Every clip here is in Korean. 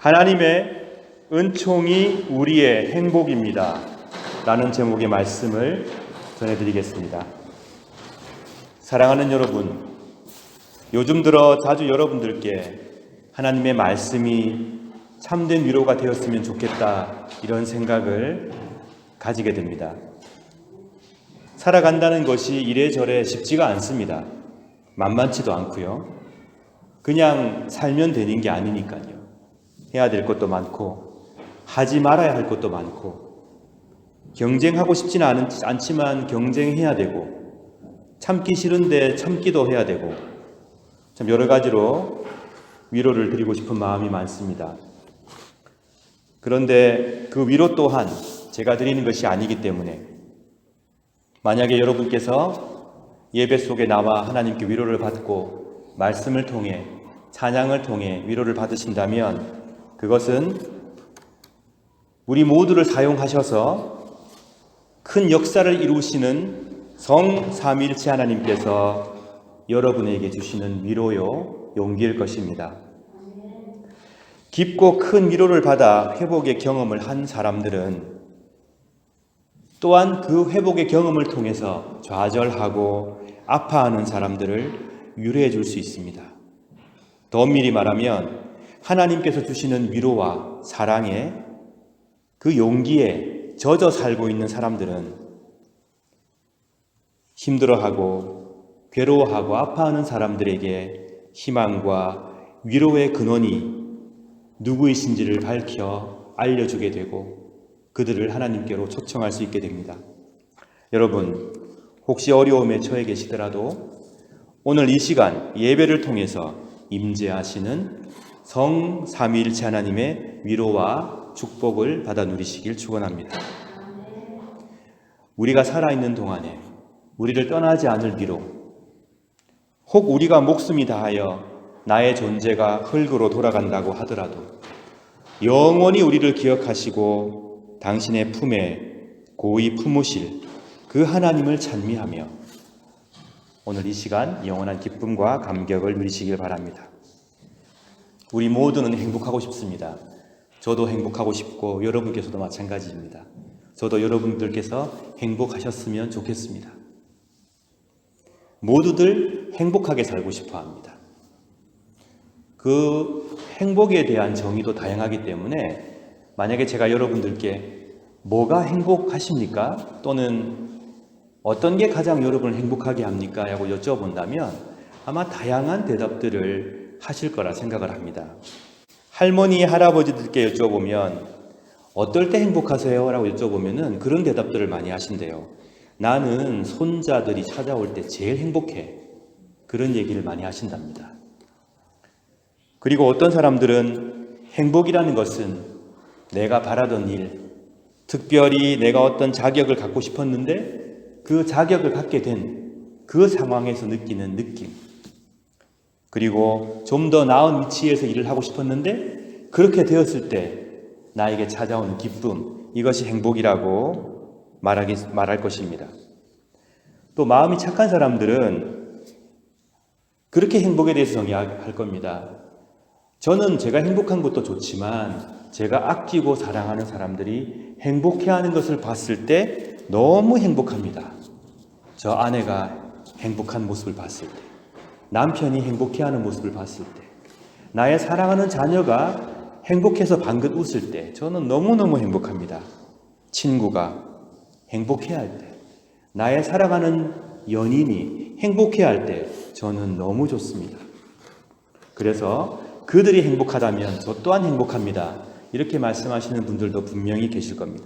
하나님의 은총이 우리의 행복입니다. 라는 제목의 말씀을 전해드리겠습니다. 사랑하는 여러분, 요즘 들어 자주 여러분들께 하나님의 말씀이 참된 위로가 되었으면 좋겠다 이런 생각을 가지게 됩니다. 살아간다는 것이 이래저래 쉽지가 않습니다. 만만치도 않고요. 그냥 살면 되는 게 아니니까요. 해야 될 것도 많고 하지 말아야 할 것도 많고 경쟁하고 싶지는 않, 않지만 경쟁해야 되고 참기 싫은데 참기도 해야 되고 참 여러 가지로 위로를 드리고 싶은 마음이 많습니다. 그런데 그 위로 또한 제가 드리는 것이 아니기 때문에 만약에 여러분께서 예배 속에 나와 하나님께 위로를 받고 말씀을 통해 찬양을 통해 위로를 받으신다면 그것은 우리 모두를 사용하셔서 큰 역사를 이루시는 성 삼일체 하나님께서 여러분에게 주시는 위로요 용기일 것입니다. 깊고 큰 위로를 받아 회복의 경험을 한 사람들은 또한 그 회복의 경험을 통해서 좌절하고 아파하는 사람들을 위로해 줄 수 있습니다. 더 엄밀히 말하면 하나님께서 주시는 위로와 사랑에 그 용기에 젖어 살고 있는 사람들은 힘들어하고 괴로워하고 아파하는 사람들에게 희망과 위로의 근원이 누구이신지를 밝혀 알려주게 되고 그들을 하나님께로 초청할 수 있게 됩니다. 여러분, 혹시 어려움에 처해 계시더라도 오늘 이 시간 예배를 통해서 임재하시는 성 삼위일체 하나님의 위로와 축복을 받아 누리시길 축원합니다. 우리가 살아 있는 동안에 우리를 떠나지 않을 위로 혹 우리가 목숨이 다하여 나의 존재가 흙으로 돌아간다고 하더라도 영원히 우리를 기억하시고 당신의 품에 고이 품으실 그 하나님을 찬미하며 오늘 이 시간 영원한 기쁨과 감격을 누리시길 바랍니다. 우리 모두는 행복하고 싶습니다. 저도 행복하고 싶고 여러분께서도 마찬가지입니다. 저도 여러분들께서 행복하셨으면 좋겠습니다. 모두들 행복하게 살고 싶어 합니다. 그 행복에 대한 정의도 다양하기 때문에 만약에 제가 여러분들께 뭐가 행복하십니까? 또는 어떤 게 가장 여러분을 행복하게 합니까? 라고 여쭤본다면 아마 다양한 대답들을 하실 거라 생각을 합니다. 할머니, 할아버지들께 여쭤보면 어떨 때 행복하세요? 라고 여쭤보면 그런 대답들을 많이 하신대요. 나는 손자들이 찾아올 때 제일 행복해. 그런 얘기를 많이 하신답니다. 그리고 어떤 사람들은 행복이라는 것은 내가 바라던 일, 특별히 내가 어떤 자격을 갖고 싶었는데 그 자격을 갖게 된 그 상황에서 느끼는 느낌. 그리고 좀 더 나은 위치에서 일을 하고 싶었는데 그렇게 되었을 때 나에게 찾아온 기쁨. 이것이 행복이라고 말하기, 말할 것입니다. 또 마음이 착한 사람들은 그렇게 행복에 대해서 정의할 겁니다. 저는 제가 행복한 것도 좋지만 제가 아끼고 사랑하는 사람들이 행복해하는 것을 봤을 때 너무 행복합니다. 저 아내가 행복한 모습을 봤을 때, 남편이 행복해하는 모습을 봤을 때, 나의 사랑하는 자녀가 행복해서 방긋 웃을 때, 저는 너무너무 행복합니다. 친구가 행복해야 할 때, 나의 사랑하는 연인이 행복해야 할 때, 저는 너무 좋습니다. 그래서 그들이 행복하다면 저 또한 행복합니다. 이렇게 말씀하시는 분들도 분명히 계실 겁니다.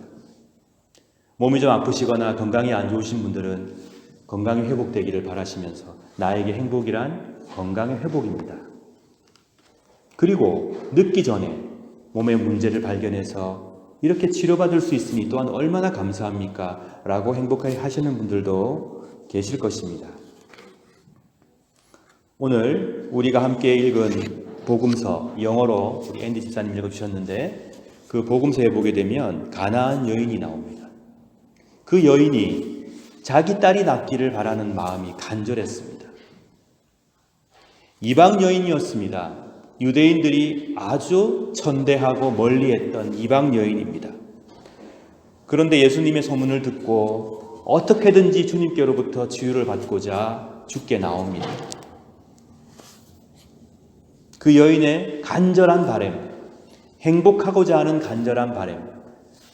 몸이 좀 아프시거나 건강이 안 좋으신 분들은 건강이 회복되기를 바라시면서 나에게 행복이란 건강의 회복입니다. 그리고 늦기 전에 몸의 문제를 발견해서 이렇게 치료받을 수 있으니 또한 얼마나 감사합니까? 라고 행복하게 하시는 분들도 계실 것입니다. 오늘 우리가 함께 읽은 복음서 영어로 우리 앤디 집사님 읽어주셨는데 그 복음서에 보게 되면 가나안 여인이 나옵니다. 그 여인이 자기 딸이 낫기를 바라는 마음이 간절했습니다. 이방 여인이었습니다. 유대인들이 아주 천대하고 멀리했던 이방 여인입니다. 그런데 예수님의 소문을 듣고 어떻게든지 주님께로부터 치유를 받고자 죽게 나옵니다. 그 여인의 간절한 바램, 행복하고자 하는 간절한 바램,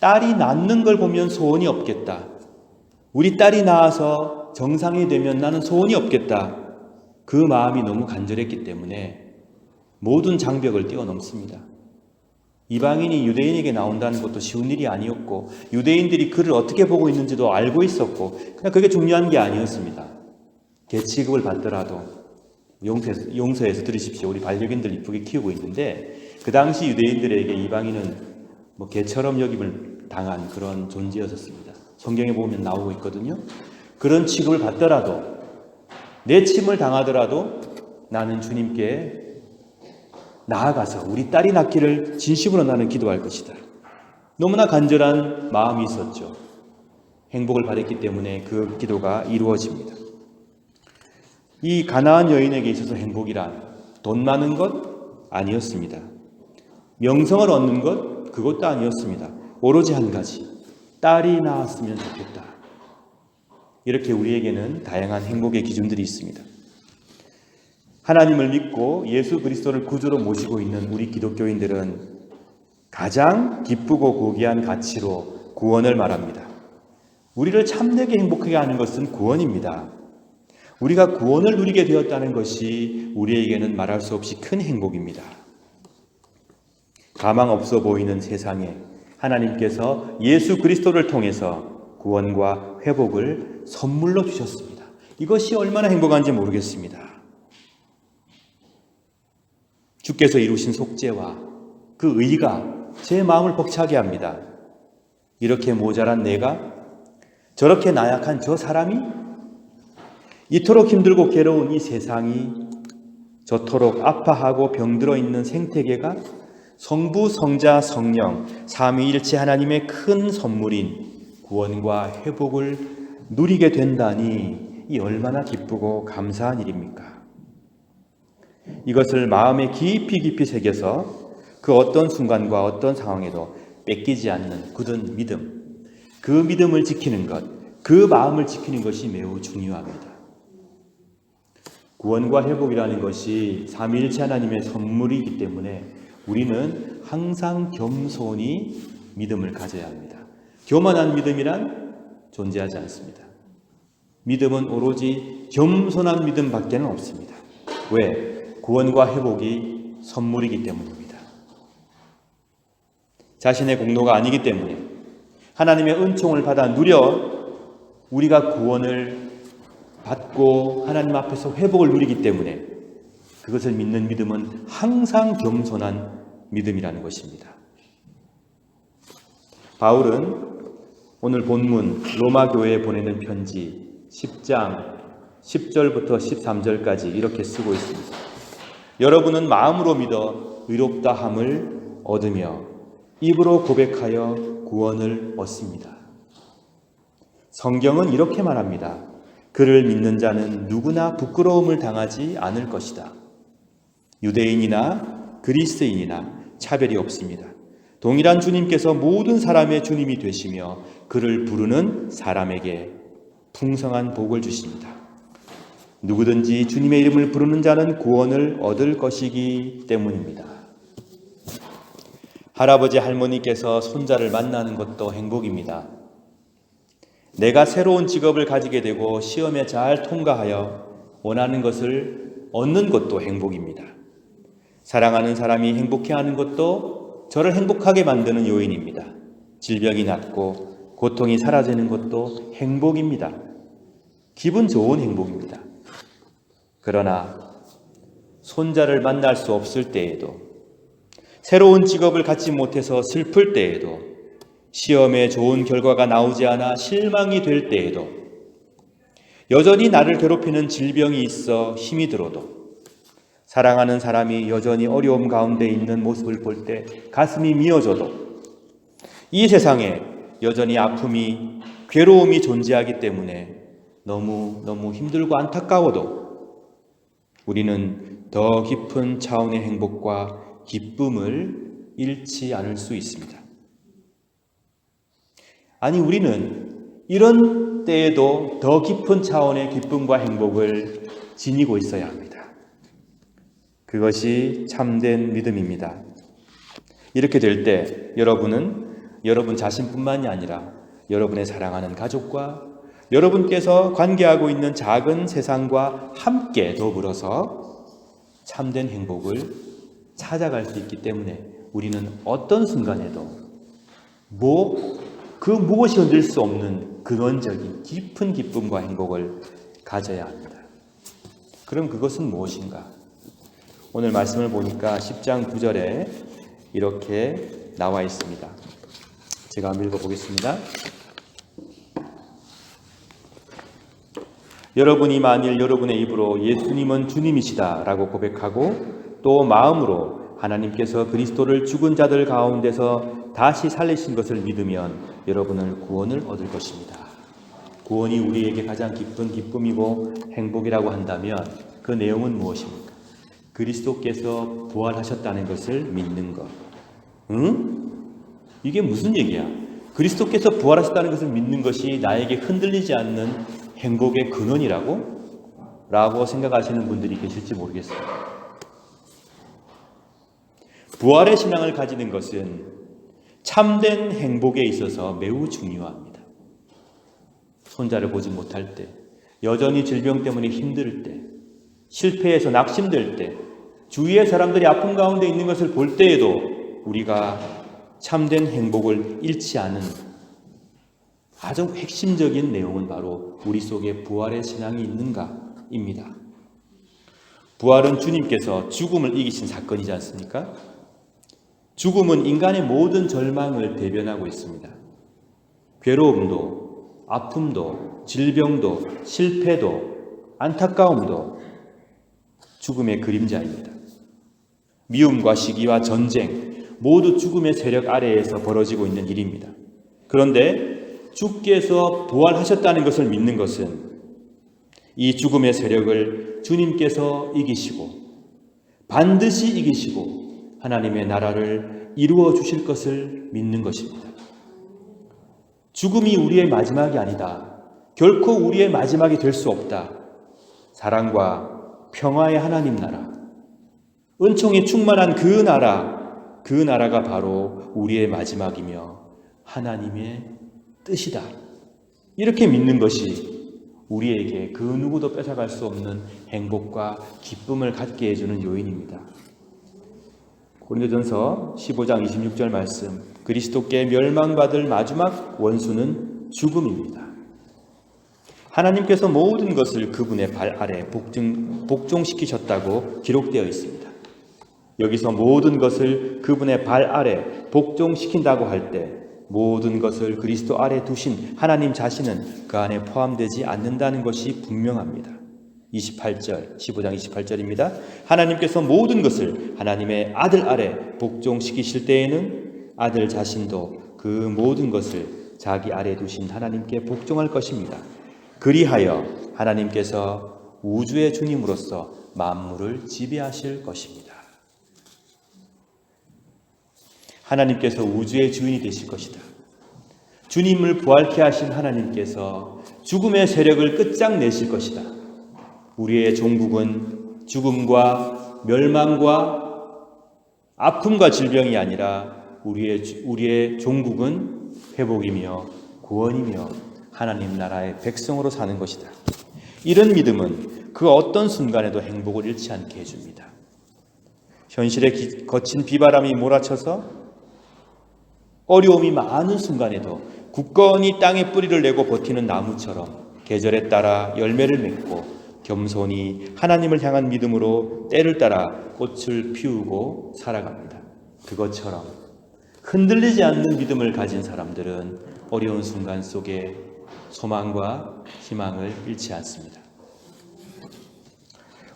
딸이 낳는 걸 보면 소원이 없겠다. 우리 딸이 낳아서 정상이 되면 나는 소원이 없겠다. 그 마음이 너무 간절했기 때문에 모든 장벽을 뛰어넘습니다. 이방인이 유대인에게 나온다는 것도 쉬운 일이 아니었고 유대인들이 그를 어떻게 보고 있는지도 알고 있었고 그냥 그게 중요한 게 아니었습니다. 계치급을 받더라도 용서해서, 용서해서 들으십시오. 우리 반려견들 이쁘게 키우고 있는데 그 당시 유대인들에게 이방인은 뭐 개처럼 여김을 당한 그런 존재였었습니다. 성경에 보면 나오고 있거든요. 그런 취급을 받더라도 내 침을 당하더라도 나는 주님께 나아가서 우리 딸이 낳기를 진심으로 나는 기도할 것이다. 너무나 간절한 마음이 있었죠. 행복을 받았기 때문에 그 기도가 이루어집니다. 이 가나안 여인에게 있어서 행복이란 돈 많은 것 아니었습니다. 명성을 얻는 것 그것도 아니었습니다. 오로지 한 가지 딸이 낳았으면 좋겠다. 이렇게 우리에게는 다양한 행복의 기준들이 있습니다. 하나님을 믿고 예수 그리스도를 구주로 모시고 있는 우리 기독교인들은 가장 기쁘고 고귀한 가치로 구원을 말합니다. 우리를 참되게 행복하게 하는 것은 구원입니다. 우리가 구원을 누리게 되었다는 것이 우리에게는 말할 수 없이 큰 행복입니다. 가망 없어 보이는 세상에 하나님께서 예수 그리스도를 통해서 구원과 회복을 선물로 주셨습니다. 이것이 얼마나 행복한지 모르겠습니다. 주께서 이루신 속죄와 그 의가 제 마음을 벅차게 합니다. 이렇게 모자란 내가 저렇게 나약한 저 사람이 이토록 힘들고 괴로운 이 세상이 저토록 아파하고 병들어 있는 생태계가 성부, 성자, 성령, 삼위일체 하나님의 큰 선물인 구원과 회복을 누리게 된다니 이 얼마나 기쁘고 감사한 일입니까? 이것을 마음에 깊이 깊이 새겨서 그 어떤 순간과 어떤 상황에도 뺏기지 않는 굳은 믿음, 그 믿음을 지키는 것, 그 마음을 지키는 것이 매우 중요합니다. 구원과 회복이라는 것이 삼위일체 하나님의 선물이기 때문에 우리는 항상 겸손히 믿음을 가져야 합니다. 교만한 믿음이란 존재하지 않습니다. 믿음은 오로지 겸손한 믿음밖에는 없습니다. 왜? 구원과 회복이 선물이기 때문입니다. 자신의 공로가 아니기 때문에 하나님의 은총을 받아 누려 우리가 구원을 받고 하나님 앞에서 회복을 누리기 때문에 그것을 믿는 믿음은 항상 겸손한 믿음이라는 것입니다. 바울은 오늘 본문 로마 교회에 보내는 편지 10장 10절부터 13절까지 이렇게 쓰고 있습니다. 여러분은 마음으로 믿어 의롭다 함을 얻으며 입으로 고백하여 구원을 얻습니다. 성경은 이렇게 말합니다. 그를 믿는 자는 누구나 부끄러움을 당하지 않을 것이다. 유대인이나 그리스인이나 차별이 없습니다. 동일한 주님께서 모든 사람의 주님이 되시며 그를 부르는 사람에게 풍성한 복을 주십니다. 누구든지 주님의 이름을 부르는 자는 구원을 얻을 것이기 때문입니다. 할아버지 할머니께서 손자를 만나는 것도 행복입니다. 내가 새로운 직업을 가지게 되고 시험에 잘 통과하여 원하는 것을 얻는 것도 행복입니다. 사랑하는 사람이 행복해하는 것도 저를 행복하게 만드는 요인입니다. 질병이 낫고 고통이 사라지는 것도 행복입니다. 기분 좋은 행복입니다. 그러나 손자를 만날 수 없을 때에도 새로운 직업을 갖지 못해서 슬플 때에도 시험에 좋은 결과가 나오지 않아 실망이 될 때에도 여전히 나를 괴롭히는 질병이 있어 힘이 들어도 사랑하는 사람이 여전히 어려움 가운데 있는 모습을 볼 때 가슴이 미어져도 이 세상에 여전히 아픔이 괴로움이 존재하기 때문에 너무 너무 힘들고 안타까워도 우리는 더 깊은 차원의 행복과 기쁨을 잃지 않을 수 있습니다. 아니, 우리는 이런 때에도 더 깊은 차원의 기쁨과 행복을 지니고 있어야 합니다. 그것이 참된 믿음입니다. 이렇게 될 때 여러분은 여러분 자신뿐만이 아니라 여러분의 사랑하는 가족과 여러분께서 관계하고 있는 작은 세상과 함께 더불어서 참된 행복을 찾아갈 수 있기 때문에 우리는 어떤 순간에도 뭐 그 무엇이 흔들 수 없는 근원적인 깊은 기쁨과 행복을 가져야 합니다. 그럼 그것은 무엇인가? 오늘 말씀을 보니까 10장 9절에 이렇게 나와 있습니다. 제가 한번 읽어보겠습니다. 여러분이 만일 여러분의 입으로 예수님은 주님이시다 라고 고백하고 또 마음으로 하나님께서 그리스도를 죽은 자들 가운데서 다시 살리신 것을 믿으면 여러분은 구원을 얻을 것입니다. 구원이 우리에게 가장 기쁜 기쁨이고 행복이라고 한다면 그 내용은 무엇입니까? 그리스도께서 부활하셨다는 것을 믿는 것. 응? 이게 무슨 얘기야? 그리스도께서 부활하셨다는 것을 믿는 것이 나에게 흔들리지 않는 행복의 근원이라고? 라고 생각하시는 분들이 계실지 모르겠어요. 부활의 신앙을 가지는 것은 참된 행복에 있어서 매우 중요합니다. 손자를 보지 못할 때, 여전히 질병 때문에 힘들 때, 실패해서 낙심될 때, 주위의 사람들이 아픔 가운데 있는 것을 볼 때에도 우리가 참된 행복을 잃지 않은 가장 핵심적인 내용은 바로 우리 속에 부활의 신앙이 있는가입니다. 부활은 주님께서 죽음을 이기신 사건이지 않습니까? 죽음은 인간의 모든 절망을 대변하고 있습니다. 괴로움도, 아픔도, 질병도, 실패도, 안타까움도 죽음의 그림자입니다. 미움과 시기와 전쟁, 모두 죽음의 세력 아래에서 벌어지고 있는 일입니다. 그런데 주께서 부활하셨다는 것을 믿는 것은 이 죽음의 세력을 주님께서 이기시고 반드시 이기시고 하나님의 나라를 이루어 주실 것을 믿는 것입니다. 죽음이 우리의 마지막이 아니다. 결코 우리의 마지막이 될 수 없다. 사랑과 평화의 하나님 나라, 은총이 충만한 그 나라, 그 나라가 바로 우리의 마지막이며 하나님의 뜻이다. 이렇게 믿는 것이 우리에게 그 누구도 뺏어갈 수 없는 행복과 기쁨을 갖게 해주는 요인입니다. 고린도전서 15장 26절 말씀 그리스도께 멸망받을 마지막 원수는 죽음입니다. 하나님께서 모든 것을 그분의 발 아래 복종, 복종시키셨다고 기록되어 있습니다. 여기서 모든 것을 그분의 발 아래 복종시킨다고 할 때 모든 것을 그리스도 아래 두신 하나님 자신은 그 안에 포함되지 않는다는 것이 분명합니다. 28절, 15장 28절입니다. 하나님께서 모든 것을 하나님의 아들 아래 복종시키실 때에는 아들 자신도 그 모든 것을 자기 아래 두신 하나님께 복종할 것입니다. 그리하여 하나님께서 우주의 주님으로서 만물을 지배하실 것입니다. 하나님께서 우주의 주인이 되실 것이다. 주님을 부활케 하신 하나님께서 죽음의 세력을 끝장내실 것이다. 우리의 종국은 죽음과 멸망과 아픔과 질병이 아니라 우리의 우리의 종국은 회복이며 구원이며 하나님 나라의 백성으로 사는 것이다. 이런 믿음은 그 어떤 순간에도 행복을 잃지 않게 해줍니다. 현실에 기, 거친 비바람이 몰아쳐서 어려움이 많은 순간에도 굳건히 땅에 뿌리를 내고 버티는 나무처럼 계절에 따라 열매를 맺고 겸손히 하나님을 향한 믿음으로 때를 따라 꽃을 피우고 살아갑니다. 그것처럼 흔들리지 않는 믿음을 가진 사람들은 어려운 순간 속에 소망과 희망을 잃지 않습니다.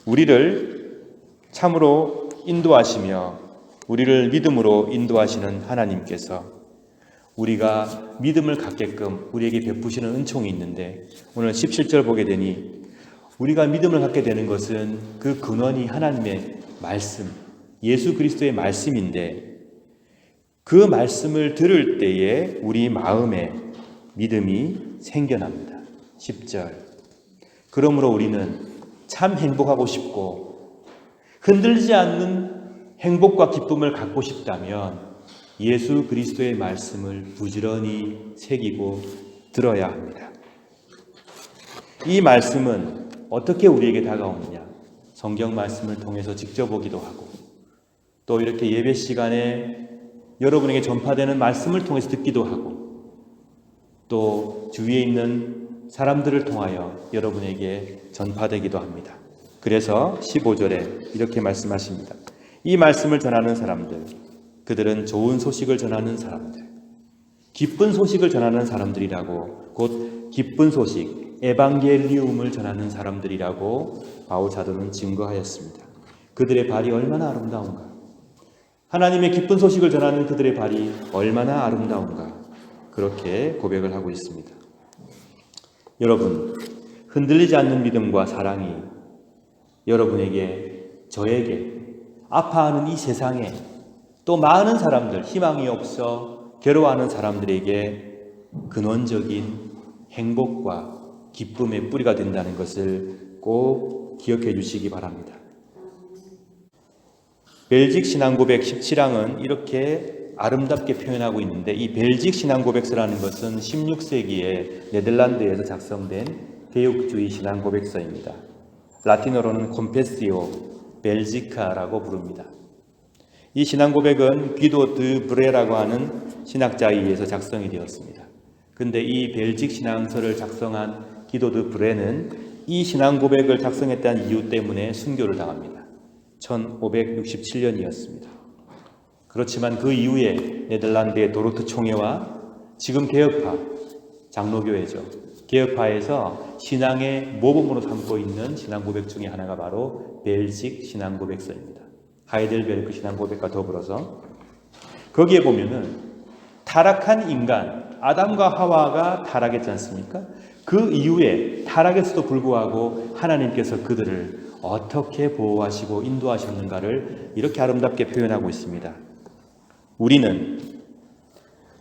우리를 참으로 인도하시며 우리를 믿음으로 인도하시는 하나님께서 우리가 믿음을 갖게끔 우리에게 베푸시는 은총이 있는데 오늘 17절 보게 되니 우리가 믿음을 갖게 되는 것은 그 근원이 하나님의 말씀, 예수 그리스도의 말씀인데 그 말씀을 들을 때에 우리 마음에 믿음이 생겨납니다. 10절. 그러므로 우리는 참 행복하고 싶고 흔들리지 않는 행복과 기쁨을 갖고 싶다면 예수 그리스도의 말씀을 부지런히 새기고 들어야 합니다. 이 말씀은 어떻게 우리에게 다가오느냐? 성경 말씀을 통해서 직접 보기도 하고 또 이렇게 예배 시간에 여러분에게 전파되는 말씀을 통해서 듣기도 하고 또 주위에 있는 사람들을 통하여 여러분에게 전파되기도 합니다. 그래서 15절에 이렇게 말씀하십니다. 이 말씀을 전하는 사람들, 그들은 좋은 소식을 전하는 사람들, 기쁜 소식을 전하는 사람들이라고 곧 기쁜 소식, 에반겔리움을 전하는 사람들이라고 바울 사도는 증거하였습니다. 그들의 발이 얼마나 아름다운가? 하나님의 기쁜 소식을 전하는 그들의 발이 얼마나 아름다운가? 그렇게 고백을 하고 있습니다. 여러분, 흔들리지 않는 믿음과 사랑이 여러분에게, 저에게, 아파하는 이 세상에 또 많은 사람들, 희망이 없어 괴로워하는 사람들에게 근원적인 행복과 기쁨의 뿌리가 된다는 것을 꼭 기억해 주시기 바랍니다. 벨직 신앙고백 17항은 이렇게 아름답게 표현하고 있는데 이 벨직 신앙 고백서라는 것은 16세기에 네덜란드에서 작성된 개혁주의 신앙 고백서입니다. 라틴어로는 콤페시오 벨지카라고 부릅니다. 이 신앙 고백은 귀도 드 브레라고 하는 신학자에 의해서 작성이 되었습니다. 근데 이 벨직 신앙서를 작성한 기도 드 브레는 이 신앙 고백을 작성했다는 이유 때문에 순교를 당합니다. 1567년이었습니다. 그렇지만 그 이후에 네덜란드의 도로트 총회와 지금 개혁파, 장로교회죠. 개혁파에서 신앙의 모범으로 삼고 있는 신앙 고백 중에 하나가 바로 벨직 신앙 고백서입니다. 하이델베르크 신앙 고백과 더불어서 거기에 보면은 타락한 인간 아담과 하와가 타락했지 않습니까? 그 이후에 타락에서도 불구하고 하나님께서 그들을 어떻게 보호하시고 인도하셨는가를 이렇게 아름답게 표현하고 있습니다. 우리는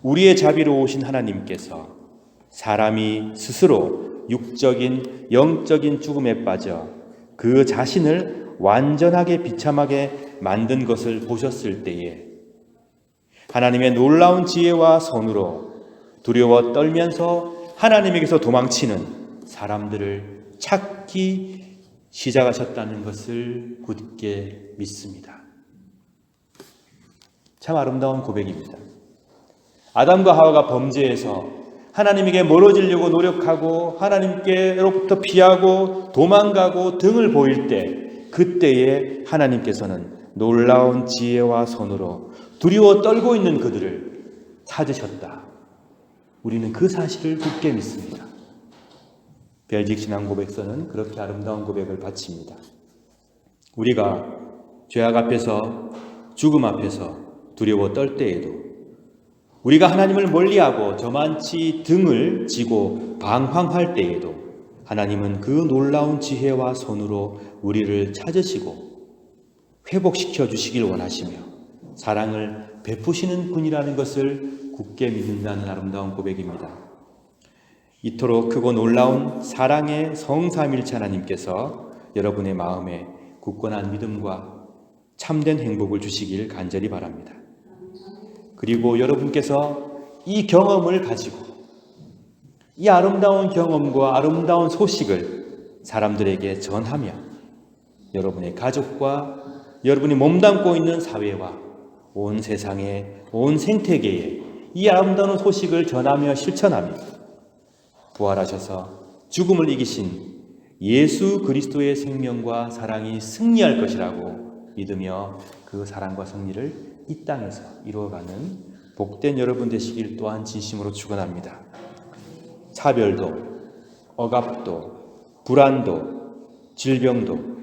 우리의 자비로우신 하나님께서 사람이 스스로 육적인 영적인 죽음에 빠져 그 자신을 완전하게 비참하게 만든 것을 보셨을 때에 하나님의 놀라운 지혜와 손으로 두려워 떨면서 하나님에게서 도망치는 사람들을 찾기 시작하셨다는 것을 굳게 믿습니다. 참 아름다운 고백입니다. 아담과 하와가 범죄해서 하나님에게 멀어지려고 노력하고 하나님께로부터 피하고 도망가고 등을 보일 때 그때에 하나님께서는 놀라운 지혜와 손으로 두려워 떨고 있는 그들을 찾으셨다. 우리는 그 사실을 굳게 믿습니다. 벨직 신앙 고백서는 그렇게 아름다운 고백을 바칩니다. 우리가 죄악 앞에서 죽음 앞에서 두려워 떨 때에도 우리가 하나님을 멀리하고 저만치 등을 지고 방황할 때에도 하나님은 그 놀라운 지혜와 손으로 우리를 찾으시고 회복시켜 주시길 원하시며 사랑을 베푸시는 분이라는 것을 굳게 믿는다는 아름다운 고백입니다. 이토록 크고 놀라운 사랑의 성삼일체 하나님께서 여러분의 마음에 굳건한 믿음과 참된 행복을 주시길 간절히 바랍니다. 그리고 여러분께서 이 경험을 가지고 이 아름다운 경험과 아름다운 소식을 사람들에게 전하며 여러분의 가족과 여러분이 몸담고 있는 사회와 온 세상에 온 생태계에 이 아름다운 소식을 전하며 실천하며 부활하셔서 죽음을 이기신 예수 그리스도의 생명과 사랑이 승리할 것이라고 믿으며 그 사랑과 승리를 이 땅에서 이루어가는 복된 여러분 되시길 또한 진심으로 축원합니다. 차별도, 억압도, 불안도, 질병도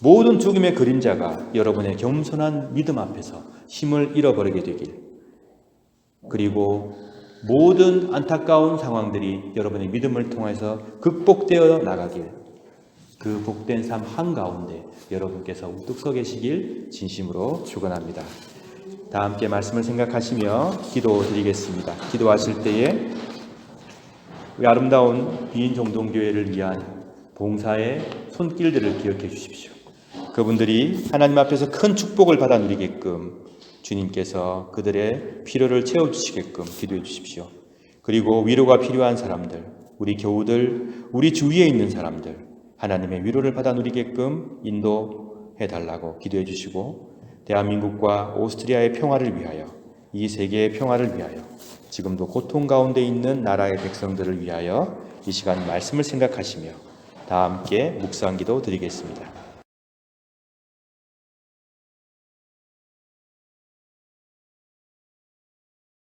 모든 죽음의 그림자가 여러분의 겸손한 믿음 앞에서 힘을 잃어버리게 되길 그리고 모든 안타까운 상황들이 여러분의 믿음을 통해서 극복되어 나가길 그 복된 삶 한가운데 여러분께서 우뚝 서 계시길 진심으로 축원합니다. 다 함께 말씀을 생각하시며 기도 드리겠습니다. 기도하실 때에 우리 아름다운 비인 종동교회를 위한 봉사의 손길들을 기억해 주십시오. 그분들이 하나님 앞에서 큰 축복을 받아 누리게끔 주님께서 그들의 필요를 채워 주시게끔 기도해 주십시오. 그리고 위로가 필요한 사람들, 우리 교우들, 우리 주위에 있는 사람들, 하나님의 위로를 받아 누리게끔 인도해 달라고 기도해 주시고 대한민국과 오스트리아의 평화를 위하여 이 세계의 평화를 위하여 지금도 고통 가운데 있는 나라의 백성들을 위하여 이 시간 말씀을 생각하시며 다 함께 묵상 기도 드리겠습니다.